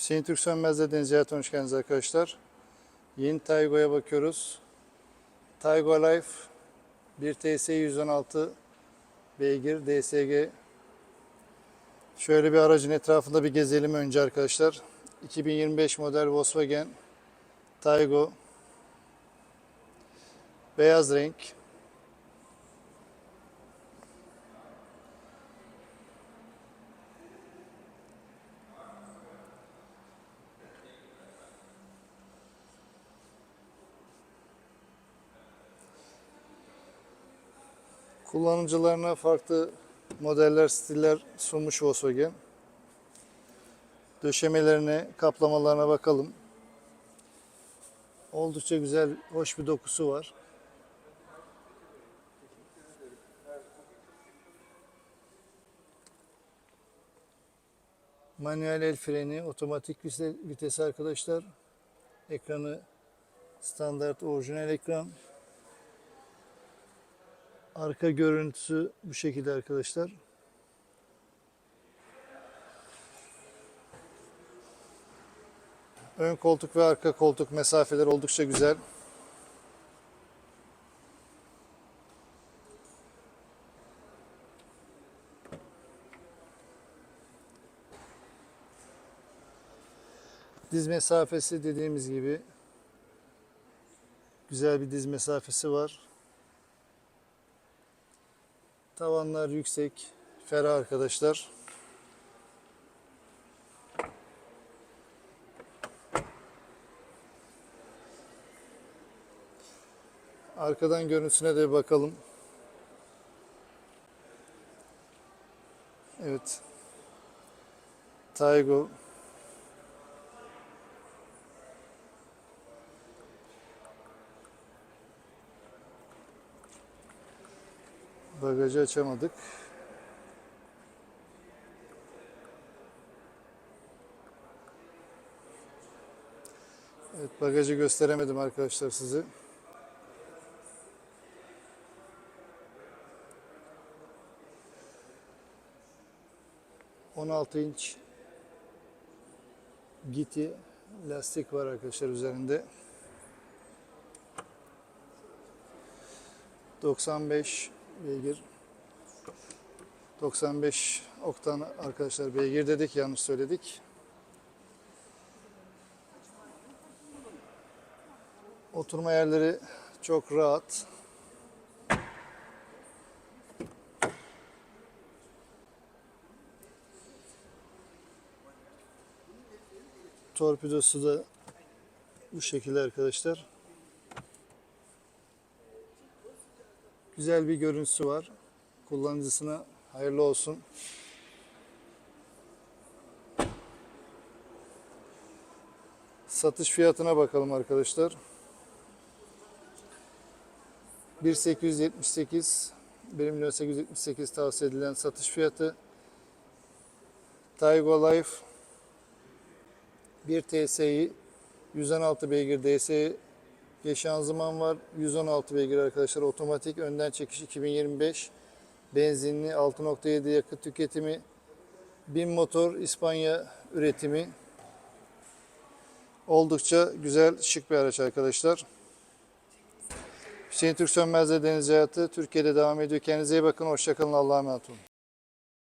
Hüseyin Türk Sönmez'le Deniz Hayatı hoş geldiniz arkadaşlar. Yeni Taygo'ya bakıyoruz. Taygo Life 1 TS 116 beygir DSG. Şöyle bir aracın etrafında bir gezelim önce arkadaşlar. 2025 model Volkswagen Taygo. Beyaz renk. Kullanıcılarına farklı modeller, stiller sunmuş Volkswagen. Döşemelerine, kaplamalarına bakalım. Oldukça güzel, hoş bir dokusu var. Manuel el freni, otomatik vites arkadaşlar. Ekranı standart orijinal ekran. Arka görüntüsü bu şekilde arkadaşlar. Ön koltuk ve arka koltuk mesafeleri oldukça güzel. Diz mesafesi dediğimiz gibi güzel bir diz mesafesi var. Tavanlar yüksek, ferah arkadaşlar. Arkadan görüntüsüne de bakalım. Evet. Taygo. Bagajı açamadık. Evet bagajı gösteremedim arkadaşlar size. ...16 inç... ...giti... ...lastik var arkadaşlar üzerinde. 95 beygir. 95 oktan arkadaşlar beygir dedik yanlış söyledik. Oturma yerleri çok rahat. Torpidosu da bu şekilde arkadaşlar. Güzel bir görüntüsü var. Kullanıcısına hayırlı olsun. Satış fiyatına bakalım arkadaşlar. 1878 1 milyon 878 tavsiye edilen satış fiyatı. Taygo Life 1 TSI 116 beygir DSI G şanzıman var. 116 beygir arkadaşlar. Otomatik önden çekiş 2025. Benzinli 6.7 yakıt tüketimi. 1000 motor İspanya üretimi. Oldukça güzel, şık bir araç arkadaşlar. Hüseyin Türk Sönmez'le Deniz Hayatı Türkiye'de devam ediyor. Kendinize iyi bakın. Hoşçakalın. Allah'a emanet olun.